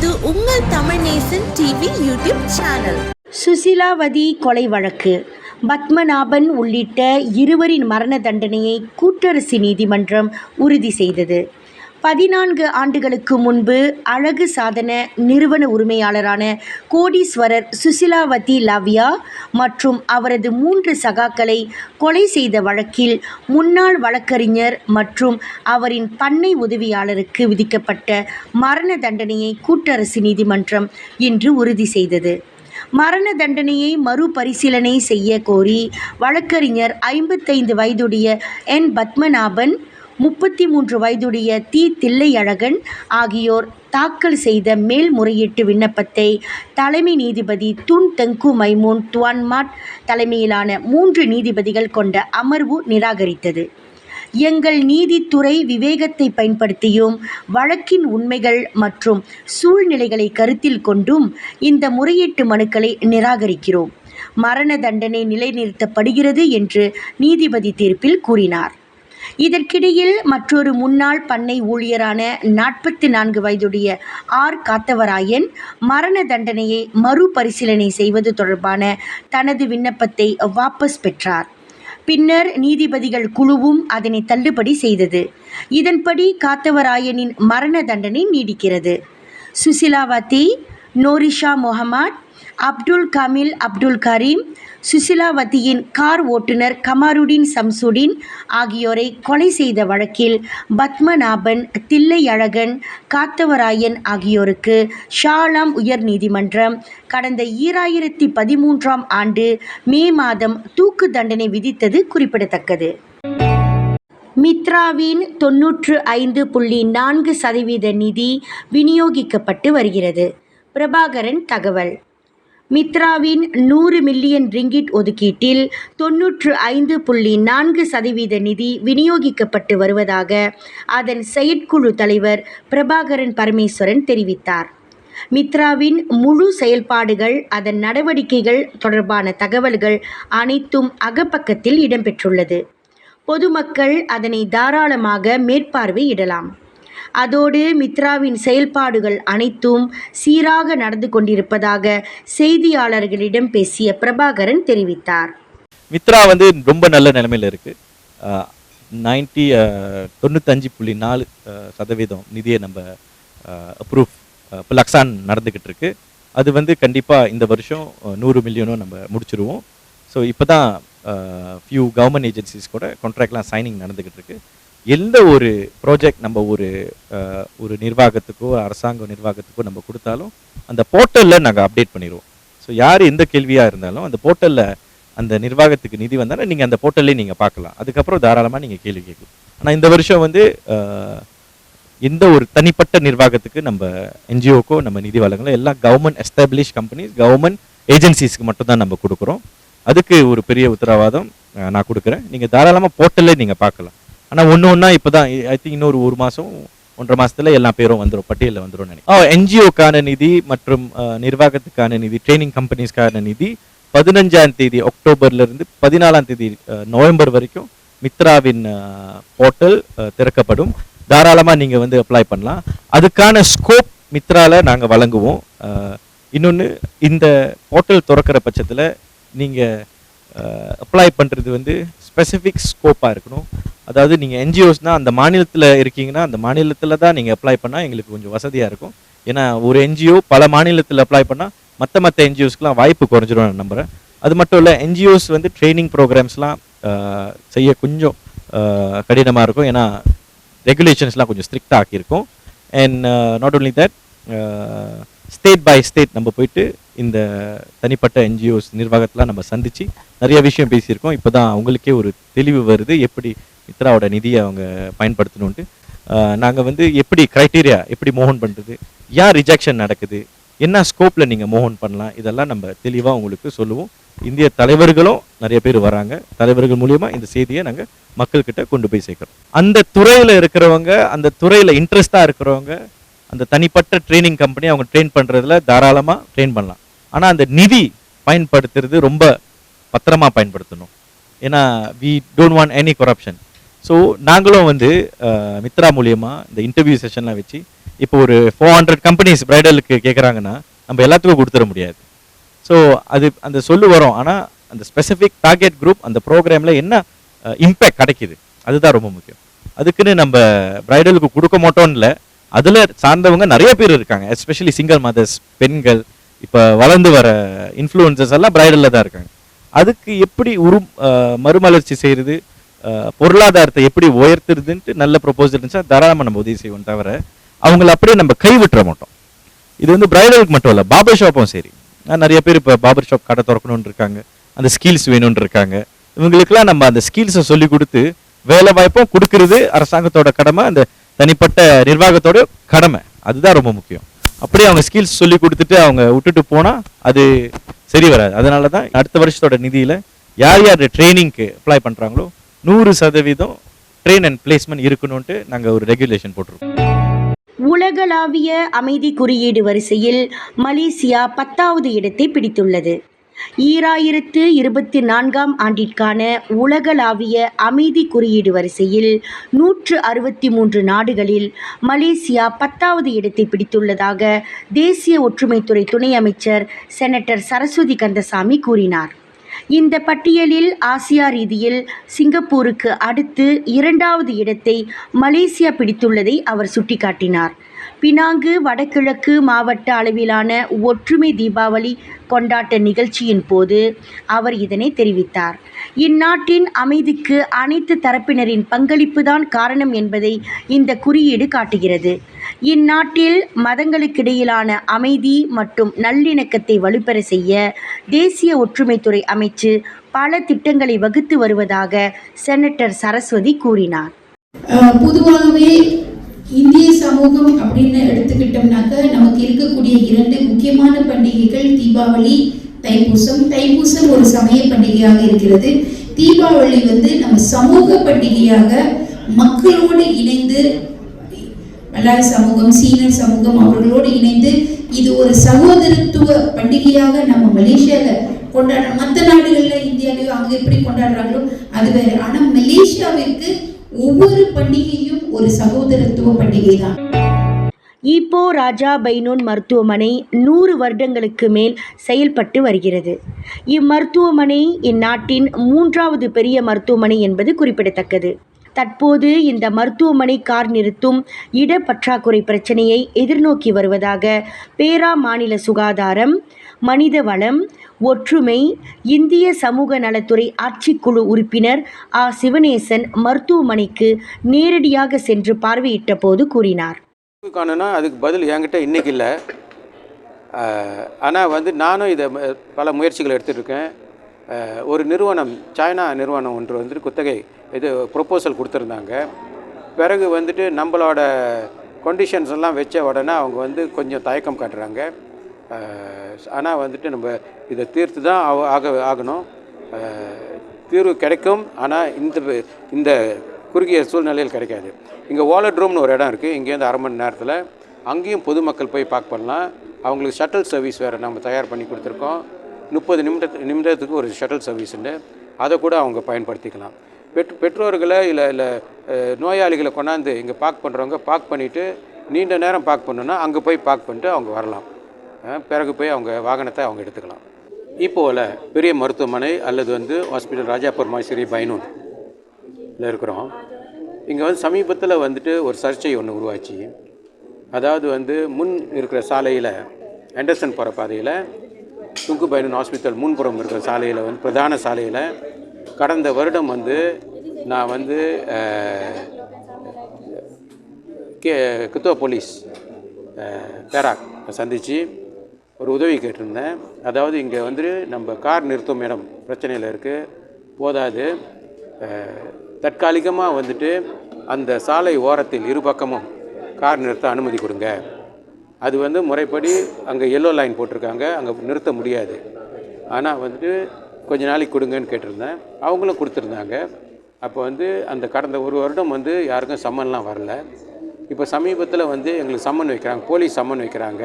இது உங்கள் Tamil Nesan TV YouTube channel. Susilavathi கொலை வழக்கு. பத்மநாபன் உள்ளிட்ட இருவரின் மரண தண்டனையை கூட்டரசு நீதிமன்றம் உறுதி செய்தது. பதினான்கு ஆண்டுகளுக்கு முன்பு அழகு சாதன நிறுவன உரிமையாளரான கோடீஸ்வரர் சுசிலாவதி லவ்யா மற்றும் அவரது மூன்று சகாக்களை கொலை செய்த வழக்கில் முன்னாள் வழக்கறிஞர் மற்றும் அவரின் பண்ணை உதவியாளருக்கு விதிக்கப்பட்ட மரண தண்டனையை கூட்டரசு நீதிமன்றம் இன்று உறுதி செய்தது. மரண தண்டனையை மறுபரிசீலனை செய்ய கோரி வழக்கறிஞர் ஐம்பத்தைந்து வயதுடைய என் பத்மநாபன் முப்பத்தி மூன்று வயதுடைய தி தில்லையழகன் ஆகியோர் தாக்கல் செய்த மேல்முறையீட்டு விண்ணப்பத்தை தலைமை நீதிபதி துன் தெங்கு மைமூன் துவான்மாட் தலைமையிலான மூன்று நீதிபதிகள் கொண்ட அமர்வு நிராகரித்தது. எங்கள் நீதித்துறை விவேகத்தை பயன்படுத்தியும் வழக்கின் உண்மைகள் மற்றும் சூழ்நிலைகளை கருத்தில் கொண்டும் இந்த முறையீட்டு மனுக்களை நிராகரிக்கிறோம். மரண தண்டனை நிலைநிறுத்தப்படுகிறது என்று நீதிபதி தீர்ப்பில் கூறினார். இதற்கிடையில் மற்றொரு முன்னாள் பண்ணை ஊழியரான நாற்பத்தி நான்கு வயதுடைய ஆர். காத்தவராயன் மரண தண்டனையை மறுபரிசீலனை செய்வது தொடர்பான தனது விண்ணப்பத்தை வாபஸ் பெற்றார். பின்னர் நீதிபதிகள் குழுவும் அதனை தள்ளுபடி செய்தது. இதன்படி காத்தவராயனின் மரண தண்டனை நீடிக்கிறது. Susilawati Norisha Mohamad Abdul Kamil Abdul Karim சுசிலாவதியின் car ஓட்டுநர் கமாருடின் சம்சுடீன் ஆகியோரை கொலை செய்த வழக்கில் பத்மநாபன் தில்லையழகன் காத்தவராயன் ஆகியோருக்கு ஷாலாம் உயர் நீதிமன்றம் கடந்த ஈராயிரத்தி பதிமூன்றாம் ஆண்டு மே மாதம் தூக்கு தண்டனை விதித்தது குறிப்பிடத்தக்கது. மித்ராவின் தொன்னூற்று ஐந்து புள்ளி நான்கு சதவீத நிதி விநியோகிக்கப்பட்டு வருகிறது. பிரபாகரன் தகவல். மித்ராவின் நூறு மில்லியன் ரிங்கிட் ஒதுக்கீட்டில் தொன்னூற்று ஐந்து புள்ளி நான்கு சதவீத நிதி விநியோகிக்கப்பட்டு வருவதாக அதன் செயற்குழு தலைவர் பிரபாகரன் பரமேஸ்வரன் தெரிவித்தார். மித்ராவின் முழு செயல்பாடுகள் அதன் நடவடிக்கைகள் தொடர்பான தகவல்கள் அனைத்தும் அகப்பக்கத்தில் இடம்பெற்றுள்ளது. பொதுமக்கள் அதனை தாராளமாக மேற்பார்வையிடலாம். அதோடு மித்ராவின் செயல்பாடுகள் அனைத்தும் சீராக நடந்து கொண்டிருப்பதாக செய்தியாளர்களிடம் பேசிய பிரபாகரன் தெரிவித்தார். மித்ரா வந்து ரொம்ப நல்ல நிலைமையில் இருக்குது நைன்டி தொண்ணூத்தஞ்சு புள்ளி நாலு சதவீதம் நிதியை நம்ம அப்ரூவ் இப்போ லக்ஸான் நடந்துக்கிட்டு இருக்கு. அது வந்து கண்டிப்பாக இந்த வருஷம் நூறு மில்லியனும் நம்ம முடிச்சிருவோம். ஸோ இப்போ தான் ஃபியூ கவர்மெண்ட் ஏஜென்சிஸ் கூட கான்ட்ராக்ட்லாம் சைனிங் நடந்துக்கிட்டு இருக்கு. எந்த ஒரு ப்ராஜெக்ட் நம்ம ஒரு ஒரு நிர்வாகத்துக்கோ அரசாங்க நிர்வாகத்துக்கோ நம்ம கொடுத்தாலும் அந்த போர்ட்டலில் நாங்கள் அப்டேட் பண்ணிடுவோம் ஸோ யார் எந்த கேள்வியாக இருந்தாலும் அந்த போர்ட்டலில் அந்த நிர்வாகத்துக்கு நிதி வந்தாலும் நீங்கள் அந்த போர்ட்டல்லே நீங்கள் பார்க்கலாம். அதுக்கப்புறம் தாராளமாக நீங்கள் கேள்வி கேட்கலாம். ஆனால் இந்த வருஷம் வந்து எந்த ஒரு தனிப்பட்ட நிர்வாகத்துக்கு நம்ம என்ஜிஓக்கோ நம்ம நிதி வழங்கலாம் எல்லாம் கவர்மெண்ட் எஸ்டாப்ளிஷ் கம்பெனிஸ் கவர்மெண்ட் ஏஜென்சிஸ்க்கு மட்டும் தான் நம்ம கொடுக்குறோம். அதுக்கு ஒரு பெரிய உத்தரவாதம் நான் கொடுக்குறேன். நீங்கள் தாராளமாக போர்ட்டல்லே நீங்கள் பார்க்கலாம். ஆனால் ஒன்று ஒன்றா இப்போ தான் ஐ திங்க் இன்னொரு ஒரு மாதம் ஒன்றரை மாசத்துல எல்லா பேரும் வந்துடும் பட்டியலில் வந்துடும் நினைக்கிறேன். என்ஜிஓக்கான நிதி மற்றும் நிர்வாகத்துக்கான நிதி ட்ரைனிங் கம்பெனிஸ்க்கான நிதி பதினஞ்சாம் தேதி அக்டோபர்ல இருந்து பதினாலாம் தேதி நவம்பர் வரைக்கும் மித்ராவின் போர்ட்டல் திறக்கப்படும். தாராளமாக நீங்கள் வந்து அப்ளை பண்ணலாம். அதுக்கான ஸ்கோப் மித்ரால நாங்கள் வழங்குவோம். இன்னொன்று இந்த போர்ட்டல் திறக்கிற பட்சத்தில் நீங்கள் அப்ளை பண்ணுறது வந்து ஸ்பெசிஃபிக் ஸ்கோப்பாக இருக்கணும். அதாவது நீங்கள் என்ஜிஓஸ்னால் அந்த மாநிலத்தில் இருக்கீங்கன்னா அந்த மாநிலத்தில் தான் நீங்கள் அப்ளை பண்ணால் எங்களுக்கு கொஞ்சம் வசதியாக இருக்கும். ஏன்னா ஒரு என்ஜிஓ பல மாநிலத்தில் அப்ளை பண்ணால் மற்ற மற்ற என்ஜிஓஸ்க்குலாம் வாய்ப்பு குறைஞ்சிரும் நான் நம்புகிறேன் அது மட்டும் இல்லை என்ஜிஓஸ் வந்து ட்ரைனிங் ப்ரோக்ராம்ஸ்லாம் செய்ய கொஞ்சம் கடினமாக இருக்கும். ஏன்னா ரெகுலேஷன்ஸ்லாம் கொஞ்சம் ஸ்ட்ரிக்டாக ஆக்கியிருக்கும். And not only that state by state நம்ம போயிட்டு இந்த தனிப்பட்ட என்ஜிஓஸ் நிர்வாகத்தெலாம் நம்ம சந்திச்சு நிறைய விஷயம் பேசியிருக்கோம். இப்போ தான் அவங்களுக்கே ஒரு தெளிவு வருது. எப்படி மித்ராவோட நிதியை அவங்க பயன்படுத்தணுன்ட்டு நாங்கள் வந்து எப்படி க்ரைட்டீரியா எப்படி மோகன் பண்ணுறது ஏன் ரிஜெக்ஷன் நடக்குது? என்ன ஸ்கோப்பில் நீங்கள் மோகன் பண்ணலாம்? இதெல்லாம் நம்ம தெளிவாக உங்களுக்கு சொல்லுவோம். இந்திய தலைவர்களும் நிறைய பேர் வராங்க. தலைவர்கள் மூலியமா இந்த செய்தியை நாங்கள் மக்கள்கிட்ட கொண்டு போய் சேர்க்குறோம். அந்த துறையில் இருக்கிறவங்க அந்த துறையில் இன்ட்ரெஸ்டாக இருக்கிறவங்க அந்த தனிப்பட்ட ட்ரைனிங் கம்பெனி அவங்க ட்ரெயின் பண்ணுறதுல தாராளமாக ட்ரெயின் பண்ணலாம். ஆனால் அந்த நிதி பயன்படுத்துறது ரொம்ப பத்திரமா பயன்படுத்தணும். ஏன்னா we don't want any corruption so நாங்களும் வந்து மித்ரா மூலியமாக இந்த இன்டர்வியூ செஷன்லாம் வச்சு இப்போ ஒரு ஃபோர் ஹண்ட்ரட் கம்பெனிஸ் பிரைடலுக்கு கேட்குறாங்கன்னா நம்ம எல்லாத்துக்கும் கொடுத்துட முடியாது. ஸோ அது அந்த சொல்லு வரும். ஆனால் அந்த ஸ்பெசிஃபிக் டார்கெட் குரூப் அந்த ப்ரோக்ராமில் என்ன இம்பேக்ட் கிடைக்குது? அதுதான் ரொம்ப முக்கியம். அதுக்குன்னு நம்ம பிரைடலுக்கு கொடுக்க மாட்டோம்னு இல்லை அதில் சார்ந்தவங்க நிறைய பேர் இருக்காங்க. எஸ்பெஷலி சிங்கிள் மதர்ஸ் பெண்கள் இப்போ வளர்ந்து வர இன்ஃப்ளூயன்சஸ் எல்லாம் பிரைடலில் தான் இருக்காங்க. அதுக்கு எப்படி உரு மறுமலர்ச்சி செய்கிறது பொருளாதாரத்தை எப்படி உயர்த்துறதுன்ட்டு நல்ல ப்ரொபோசல் இருந்துச்சா தாராளமாக நம்ம உதவி செய்வோம் தவிர அவங்கள அப்படியே நம்ம கைவிட்டுற மாட்டோம். இது வந்து பிரைடலுக்கு மட்டும் இல்லை பாபர் ஷாப்பும் சரி. நிறைய பேர் இப்போ பாபர் ஷாப் கடை திறக்கணும்னு இருக்காங்க. அந்த ஸ்கில்ஸ் வேணும்னு இருக்காங்க. இவங்களுக்கெல்லாம் நம்ம அந்த ஸ்கில்ஸை சொல்லி கொடுத்து வேலை வாய்ப்பும் கொடுக்கறது அரசாங்கத்தோட கடமை. அந்த தனிப்பட்ட நிர்வாகத்தோட கடமை. அதுதான் ரொம்ப முக்கியம். அப்படியே அவங்க ஸ்கில்ஸ் சொல்லி கொடுத்துட்டு அவங்க விட்டுட்டு போனா அது சரி வராது. அதனால தான் அடுத்த வருஷத்தோட நிதியில யார் யார் ட்ரைனிங்க்கு அப்ளை பண்றாங்களோ நூறு சதவீதம் ட்ரெயின் அண்ட் பிளேஸ்மெண்ட் இருக்கணும்ட்டு நாங்க ஒரு ரெகுலேஷன் போட்டிருக்கோம். உலகளாவிய அமைதி குறியீடு வரிசையில் மலேசியா பத்தாவது இடத்தை பிடித்துள்ளது. ஈராயிரத்து இருபத்தி நான்காம் ஆண்டிற்கான உலகளாவிய அமைதி குறியீடு வரிசையில் நூற்று அறுபத்தி மூன்று நாடுகளில் மலேசியா பத்தாவது இடத்தை பிடித்துள்ளதாக தேசிய ஒற்றுமைத்துறை துணை அமைச்சர் செனட்டர் சரஸ்வதி கந்தசாமி கூறினார். இந்த பட்டியலில் ஆசியா ரீதியில் சிங்கப்பூருக்கு அடுத்து இரண்டாவது இடத்தை மலேசியா பிடித்துள்ளதை அவர் சுட்டிக்காட்டினார். பினாங்கு வடகிழக்கு மாவட்ட அளவிலான ஒற்றுமை தீபாவளி கொண்டாட்ட நிகழ்ச்சியின் போது அவர் இதனை தெரிவித்தார். இந்நாட்டின் அமைதிக்கு அனைத்து தரப்பினரின் பங்களிப்புதான் காரணம் என்பதை இந்த குறியீடு காட்டுகிறது. இந்நாட்டில் மதங்களுக்கிடையிலான அமைதி மற்றும் நல்லிணக்கத்தை வலுப்பெற செய்ய தேசிய ஒற்றுமைத்துறை அமைச்சு பல திட்டங்களை வகுத்து வருவதாக செனட்டர் சரஸ்வதி கூறினார். பொதுவாகவே இந்திய சமூகம் அப்படின்னு எடுத்துக்கிட்டோம்னாக்க நமக்கு இருக்கக்கூடிய இரண்டு முக்கியமான பண்டிகைகள் தீபாவளி தைப்பூசம். தைப்பூசம் ஒரு சமய பண்டிகையாக இருக்கிறது. தீபாவளி வந்து நம்ம சமூக பண்டிகையாக மக்களோடு இணைந்து மலாய் சமூகம் சீனர் சமூகம் அவர்களோடு இணைந்து இது ஒரு சகோதரத்துவ பண்டிகையாக நம்ம மலேசியால கொண்டாடுறோம் மற்ற நாடுகளில் இந்தியாவிலேயோ அங்கே எப்படி கொண்டாடுறாங்களோ அது வேறு. ஆனால் மலேசியாவிற்கு ஒவ்வொரு பண்டிகையும் ஒரு சகோதரத்துவ பண்டிகை தான் ஈப்போ ராஜா பைனோன் மருத்துவமனை நூறு வருடங்களுக்கு மேல் செயல்பட்டு வருகிறது. இம்மருத்துவமனை இந்நாட்டின் மூன்றாவது பெரிய மருத்துவமனை என்பது குறிப்பிடத்தக்கது. தற்போது இந்த மருத்துவமனை கார் நிறுத்தும் இட பற்றாக்குறை பிரச்சனையை எதிர்நோக்கி வருவதாக பேரா மாநில சுகாதாரம் மனித வளம் ஒற்றுமை இந்திய சமூக நலத்துறை ஆட்சிக்குழு உறுப்பினர் ஆ. சிவனேசன் மருத்துவமனைக்கு நேரடியாக சென்று பார்வையிட்ட போது கூறினார். காணுன்னா அதுக்கு பதில் என்கிட்ட இன்னைக்கு இல்லை. ஆனால் வந்து நானும் இதை பல முயற்சிகள் எடுத்துருக்கேன் ஒரு நிறுவனம் சைனா நிறுவனம் ஒன்று வந்துட்டு குத்தகை இது ப்ரொப்போசல் கொடுத்துருந்தாங்க. பிறகு வந்துட்டு நம்மளோட கண்டிஷன்ஸ் எல்லாம் வச்ச உடனே அவங்க வந்து கொஞ்சம் தயக்கம் காட்டுறாங்க. ஆனால் வந்துட்டு நம்ம இதை தீர்த்து தான் ஆக- ஆக ஆகணும். தீர்வு கிடைக்கும். ஆனால் இந்த இந்த குறுகிய சூழ்நிலையில் கிடைக்காது. இங்கே வாலட்ரூம்னு ஒரு இடம் இருக்குது இங்கேருந்து அரை மணி நேரத்தில் அங்கேயும் பொதுமக்கள் போய் பார்க் பண்ணலாம். அவங்களுக்கு ஷட்டில் சர்வீஸ் வேறு நம்ம தயார் பண்ணி கொடுத்துருக்கோம். முப்பது நிமிடத்து நிமிடத்துக்கு ஒரு ஷட்டில் சர்வீஸ்ன்னு அதை கூட அவங்க பயன்படுத்திக்கலாம். பெற் பெற்றோர்களை இல்லை இல்லை நோயாளிகளை கொண்டாந்து இங்கே பார்க் பண்ணுறவங்க பார்க் பண்ணிவிட்டு நீண்ட நேரம் பார்க் பண்ணுன்னா அங்கே போய் பார்க் பண்ணிட்டு அவங்க வரலாம். பிறகு போய் அவங்க வாகனத்தை அவங்க எடுத்துக்கலாம். இப்போவில் பெரிய மருத்துவமனை அல்லது வந்து ஹாஸ்பிட்டல் ராஜாபுர் மாசிரி பைனூன் இருக்கிறோம். இங்கே வந்து சமீபத்தில் வந்துட்டு ஒரு சர்ச்சை ஒன்று உருவாச்சு. அதாவது வந்து முன் இருக்கிற சாலையில் ஆண்டர்சன் போகிற பாதையில் துங்கு பைனூன் ஹாஸ்பிட்டல் முன்புறம் இருக்கிற சாலையில் வந்து பிரதான சாலையில் கடந்த வருடம் வந்து நான் வந்து கே கித்துவ போலீஸ் பேராக் சந்தித்து ஒரு உதவி கேட்டிருந்தேன். அதாவது இங்கே வந்து நம்ம கார் நிறுத்தும் இடம் பிரச்சனையில் இருக்குது போதாது. தற்காலிகமாக வந்துட்டு அந்த சாலை ஓரத்தில் இரு பக்கமும் கார் நிறுத்த அனுமதி கொடுங்க. அது வந்து முறைப்படி அங்கே எல்லோ லைன் போட்டிருக்காங்க. அங்கே நிறுத்த முடியாது. ஆனால் வந்துட்டு கொஞ்ச நாளைக்கு கொடுங்கன்னு கேட்டிருந்தேன். அவங்களும் கொடுத்துருந்தாங்க. அப்போ வந்து அந்த கடந்த ஒரு வருடம் வந்து யாருக்கும் சம்மன்லாம் வரல. இப்போ சமீபத்தில் வந்து எங்களுக்கு சம்மன் வைக்கிறாங்க. போலீஸ் சம்மன் வைக்கிறாங்க.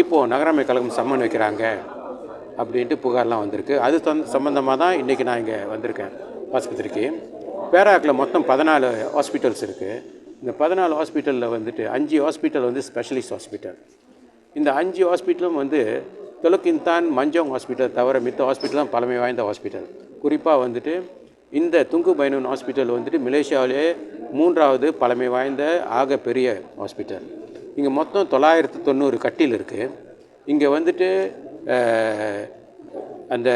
இப்போது நகராமை கழகம் சம்மன் வைக்கிறாங்க அப்படின்ட்டு புகார்லாம் வந்திருக்கு. அது தந் சம்மந்தமாக தான் இன்றைக்கி நான் இங்கே வந்திருக்கேன் ஆஸ்பத்திரிக்கு. பேராக்கில் மொத்தம் பதினாலு ஹாஸ்பிட்டல்ஸ் இருக்குது இந்த பதினாலு ஹாஸ்பிட்டலில் வந்துட்டு அஞ்சு ஹாஸ்பிட்டல் வந்து ஸ்பெஷலிஸ்ட் ஹாஸ்பிட்டல். இந்த அஞ்சு ஹாஸ்பிட்டலும் வந்து தொலுக்கின்தான் மஞ்சோங் ஹாஸ்பிட்டல் தவிர மித்த ஹாஸ்பிட்டலும் பழமை வாய்ந்த ஹாஸ்பிட்டல். குறிப்பாக வந்துட்டு இந்த துங்கு பைனூன் ஹாஸ்பிட்டல் வந்துட்டு மலேசியாவிலே மூன்றாவது பழமை வாய்ந்த ஆக பெரிய ஹாஸ்பிட்டல். இங்கே மொத்தம் தொள்ளாயிரத்து தொண்ணூறு கட்டில் இருக்குது இங்கே வந்துட்டு அந்த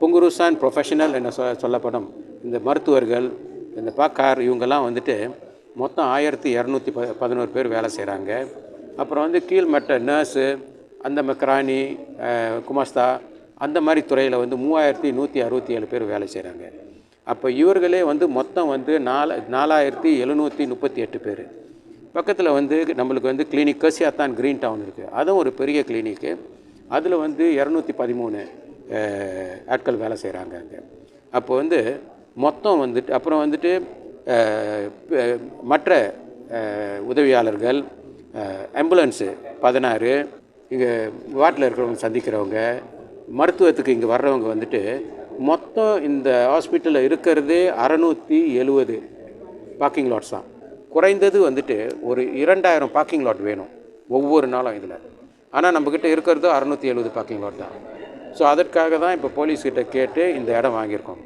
புங்குருசான் ப்ரொஃபஷனல் என்ன சொ சொல்லப்படும் இந்த மருத்துவர்கள் இந்த பாக்கார் இவங்கெல்லாம் வந்துட்டு மொத்தம் ஆயிரத்தி இரநூத்தி ப பதினோரு பேர் வேலை செய்கிறாங்க அப்புறம் வந்து கீழ்மட்ட நர்ஸு அந்த மெக்ரானி குமாஸ்தா அந்த மாதிரி துறையில் வந்து மூவாயிரத்தி நூற்றி அறுபத்தி ஏழு பேர் வேலை செய்கிறாங்க அப்போ இவர்களே வந்து மொத்தம் வந்து நாலு நாலாயிரத்தி எழுநூற்றி முப்பத்தி எட்டு பேர். பக்கத்தில் வந்து நம்மளுக்கு வந்து கிளினிக் கசியாத்தான் க்ரீன் டவுன் இருக்குது அதுவும் ஒரு பெரிய கிளினிக்கு அதில் வந்து இரநூத்தி பதிமூணு ஆட்கள் வேலை செய்கிறாங்க அங்கே. அப்போ வந்து மொத்தம் வந்துட்டு அப்புறம் வந்துட்டு மற்ற உதவியாளர்கள் ஆம்புலன்ஸு பதினாறு இங்கே வார்டில் இருக்கிறவங்க சந்திக்கிறவங்க மருத்துவத்துக்கு இங்கே வர்றவங்க வந்துட்டு மொத்தம் இந்த ஹாஸ்பிட்டலில் இருக்கிறதே அறநூற்றி எழுவது பார்க்கிங் லாட்ஸ் தான். குறைந்தது வந்துட்டு ஒரு இரண்டாயிரம் பார்க்கிங் லாட் வேணும் ஒவ்வொரு நாளும் இதில். ஆனால் நம்மக்கிட்ட இருக்கிறது அறநூற்றி எழுபது பார்க்கிங் லாட் தான். ஸோ அதற்காக தான் இப்போ போலீஸ்கிட்ட கேட்டு இந்த இடம் வாங்கியிருக்கோம்.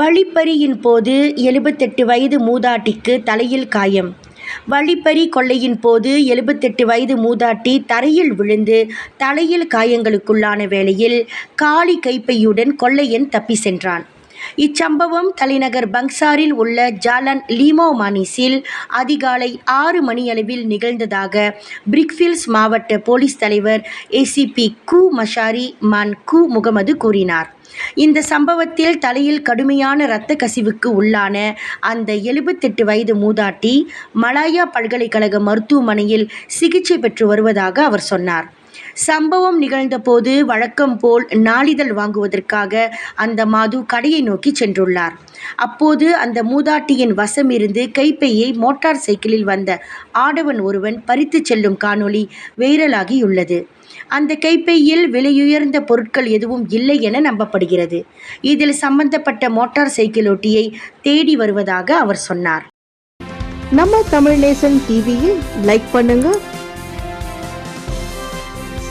வழிப்பறியின் போது எழுபத்தெட்டு வயது மூதாட்டிக்கு தலையில் காயம். வழிப்பறி கொள்ளையின் போது எழுபத்தெட்டு வயது மூதாட்டி தரையில் விழுந்து தலையில் காயங்களுக்குள்ளான வேளையில் காலி கைப்பையுடன் கொள்ளையன் தப்பி சென்றான். இச்சம்பவம் தலைநகர் பங்சாரில் உள்ள ஜாலன் லீமோ மானிஸில் அதிகாலை ஆறு மணியளவில் நிகழ்ந்ததாக பிரிக்ஃபீல்ஸ் மாவட்ட போலீஸ் தலைவர் ஏசிபி கு மஷாரி மான் கு முகமது கூறினார். இந்த சம்பவத்தில் தலையில் கடுமையான இரத்த கசிவுக்கு உள்ளான அந்த எழுபத்தெட்டு வயது மூதாட்டி மலாயா பல்கலைக்கழக மருத்துவமனையில் சிகிச்சை பெற்று வருவதாக அவர் சொன்னார். சம்பவம் நிகழ்ந்தபோது வழக்கம் போல் நாளிதழ் வாங்குவதற்காக அந்த மாது கடையை நோக்கி சென்றுள்ளார். அப்போது அந்த மூதாட்டியின் வசமிருந்து கைப்பையை மோட்டார் சைக்கிளில் வந்த ஆடவன் ஒருவன் பறித்து செல்லும் காணொளி வைரலாகியுள்ளது. அந்த கைப்பையில் விலையுயர்ந்த பொருட்கள் எதுவும் இல்லை என நம்பப்படுகிறது. இதில் சம்பந்தப்பட்ட மோட்டார் சைக்கிளோட்டியை தேடி வருவதாக அவர் சொன்னார். நம்ம தமிழ் நேசன் டிவியில் லைக் பண்ணுங்க